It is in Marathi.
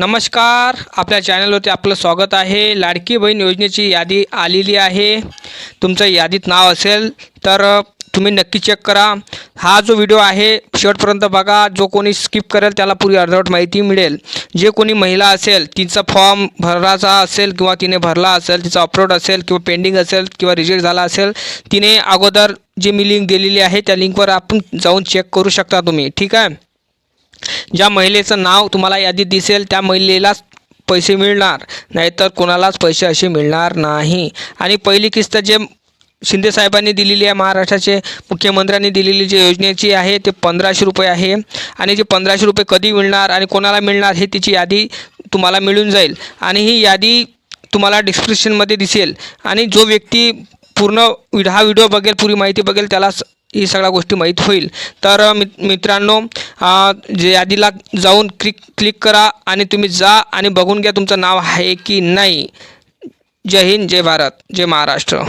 नमस्कार आपल्या चॅनलवरती आपलं स्वागत आहे. लाडकी बहीण योजनेची यादी आलेली आहे. तुमचं यादीत नाव असेल तर तुम्ही नक्की चेक करा. हा जो व्हिडिओ आहे शेवटपर्यंत बघा. जो कोणी स्किप करेल त्याला पूर्वी अर्धवट माहिती मिळेल. जे कोणी महिला असेल तिचा फॉर्म भरायचा असेल किंवा तिने भरला असेल तिचा अपलोड असेल किंवा पेंडिंग असेल किंवा रिजेक्ट झाला असेल तिने अगोदर जी मी लिंक दिलेली आहे त्या लिंकवर आपण जाऊन चेक करू शकता तुम्ही. ठीक आहे? ज्या महिलेचं नाव तुम्हाला यादीत दिसेल त्या महिलेलाच पैसे मिळणार. नाहीतर कोणालाच पैसे असे मिळणार नाही. आणि पहिली किस्त जे शिंदे साहेबांनी दिलेली आहे महाराष्ट्राचे मुख्यमंत्र्यांनी दिलेली जी योजनेची आहे ते पंधराशे रुपये आहे. आणि जे पंधराशे रुपये कधी मिळणार आणि कोणाला मिळणार हे तिची यादी तुम्हाला मिळून जाईल. आणि ही यादी तुम्हाला डिस्क्रिप्शनमध्ये दिसेल. आणि जो व्यक्ती पूर्ण हा व्हिडिओ बघेल पुरी माहिती बघेल त्याला ही सगळ्या गोष्टी माहीत होईल. तर मि मित मित्रांनो जे यादीला जाऊन क्लिक क्लिक करा आणि तुम्ही जा आणि बघून घ्या तुमचं नाव आहे की नाही. जय हिंद जय भारत जय महाराष्ट्र.